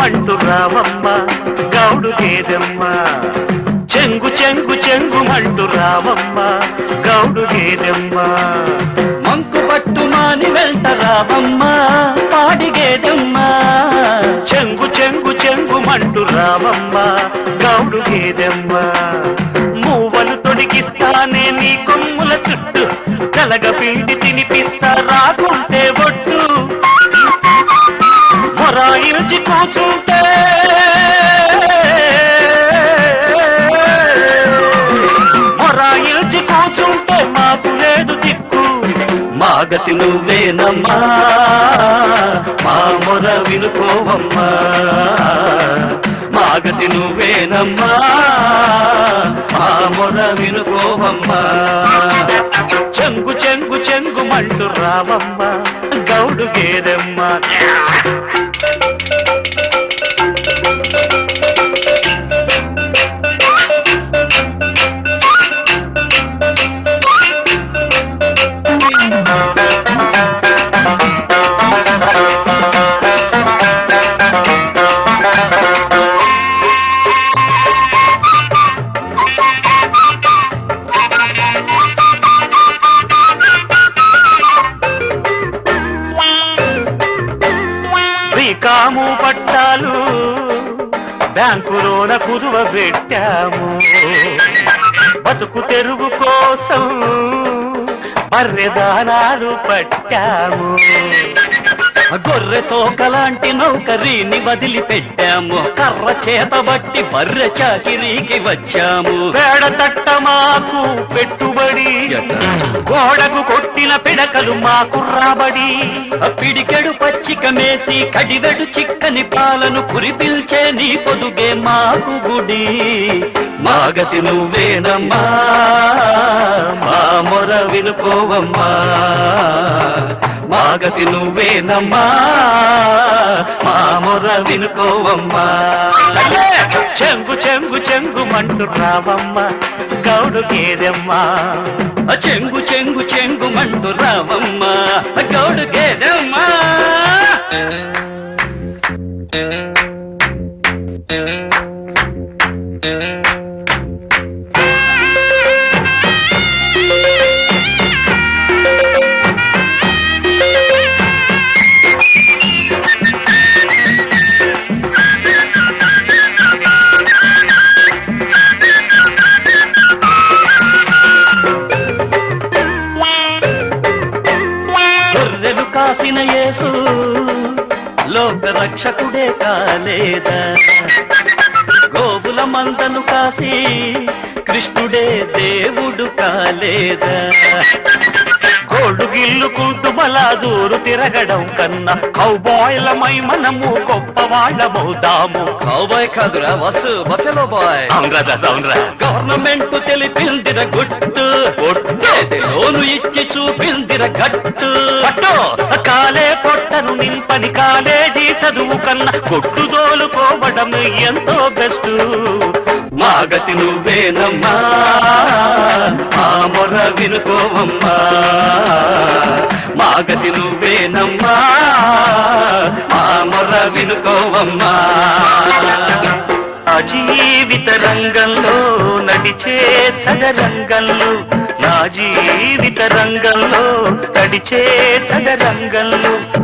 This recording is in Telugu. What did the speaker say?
చెంగుమంటూ రావమ్మ గౌడు గేదెమ్మ. చెంగు చెంగు చెంగుమంటూ రావమ్మ గౌడు గేదెమ్మ. మంకు పట్టు మాని వెంట రావమ్మ పాడిగేదమ్మ చెంగు చెంగు చెంగు చెంగుమంటూ రావమ్మ గౌడు గేదెమ్మ. మూవలు తొడిగిస్తానే నీ కొమ్ముల చుట్టూ కలగ పిండి మొరాయిల్చి కూచుంటే మొరాయిల్చి కూచుంటే మాకు లేదు దిక్కు. మాగతి నువ్వేనమ్మా మా మొర వినుకోవమ్మా. మాగతి నువ్వేనమ్మా మా మొర వినుకోవమ్మా. చెంగు చెంగు చెంగు మంటు రామమ్మ గౌడు గేదెమ్మ. పెట్టాము పట్టాలు. బ్యాంకులోన కుదువ పెట్టాము. బతుకు తెరుగు కోసం బర్రెదానాలు పట్టాము. గొర్రె తోకలాంటి నౌకరీని వదిలిపెట్టాము. కర్ర చేత బట్టి బర్రె చాకిరీకి వచ్చాము. పేడ తట్ట మాకు పెట్టుబడి. గోడకు కొట్టిన పిడకలు మాకు రాబడి. పిడికెడు పచ్చిక మేసి కడివెడు చిక్కని పాలను కురిపిల్చే నీ పొదుగే మాకు గుడి. మాగతి నువ్వేనమ్మా మా మొర వినుకోవమ్మా. మాగతి నువ్వేనమ్మా మా మొర వినుకోవమ్మా. చెంగు చెంగు చెంగు మంటు రావమ్మ. గౌడు గేదెమ్మా. చెంగు చెంగు చెంగు మంటు రావమ్మ. గౌడు గేదెమ్మా. లోక రక్షకుడే కాలేదా? గోవుల మందను కాసి కృష్ణుడే దేవుడు కాలేదా? గోల్డ్ గిల్లుకుంటూ బలాదూరు తిరగడం కన్నా కౌబాయ్లమై మనము గొప్ప వాళ్ళమవుదాము. కౌబాయ్ కాదురా వసు బఫెలో బాయ్. అవునరా దాస్ అవునరా. గవర్నమెంట్ తెలిపిందిర గుట్టు. లోను ఇచ్చి చూపిందిర గట్టు. కాలే పొట్టను నింపని చదువు కన్నా కొట్టు ఎంతో బెస్ట్. మాగతి నువ్వేనమ్మా మా మొర వినుకోవమ్మా. మాగతి నువ్వేనమ్మా మా మొర వినుకోవమ్మా. జీవిత రంగంలో నడిచే చదరంగంలో నా జీవిత రంగంలో నడిచే చదరంగంలో